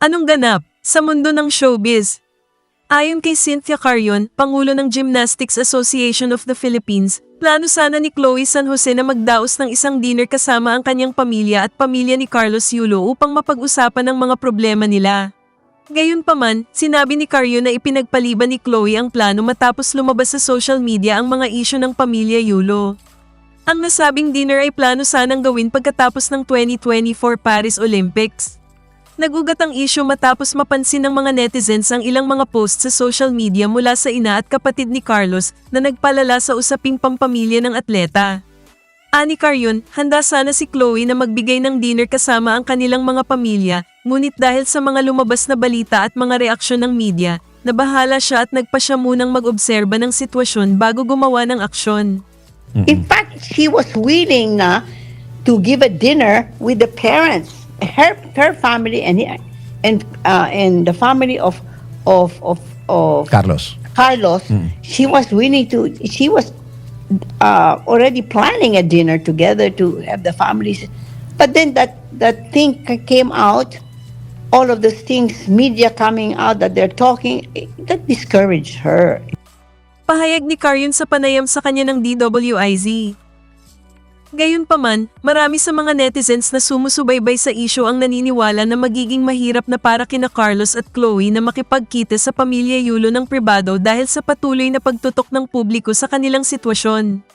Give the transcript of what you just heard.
Anong ganap sa mundo ng showbiz? Ayon kay Cynthia Carion, Pangulo ng Gymnastics Association of the Philippines, plano sana ni Chloe San Jose na magdaos ng isang dinner kasama ang kanyang pamilya at pamilya ni Carlos Yulo upang mapag-usapan ang mga problema nila. Gayunpaman, sinabi ni Carion na ipinagpaliban ni Chloe ang plano matapos lumabas sa social media ang mga isyu ng pamilya Yulo. Ang nasabing dinner ay plano sanang gawin pagkatapos ng 2024 Paris Olympics. Nagugat ang isyu matapos mapansin ng mga netizens ang ilang mga posts sa social media mula sa ina at kapatid ni Carlos na nagpalala sa usaping pampamilya ng atleta. Ani Carion, handa sana si Chloe na magbigay ng dinner kasama ang kanilang mga pamilya, ngunit dahil sa mga lumabas na balita at mga reaksyon ng media, nabahala siya at nagpa siya munang mag-obserba ng sitwasyon bago gumawa ng aksyon. In fact, she was willing na to give a dinner with the parents, her her family and and uh, and the family of of of of Carlos. Carlos. She was willing to. She was uh, already planning a dinner together to have the families. But then that that thing ca- came out. All of those things, media coming out that they're talking, that discouraged her. Pahayag ni Carion sa panayam sa kanya ng DWIZ. Gayunpaman, marami sa mga netizens na sumusubaybay sa isyo ang naniniwala na magiging mahirap na para kina Carlos at Chloe na makipagkita sa pamilya Yulo ng pribado dahil sa patuloy na pagtutok ng publiko sa kanilang sitwasyon.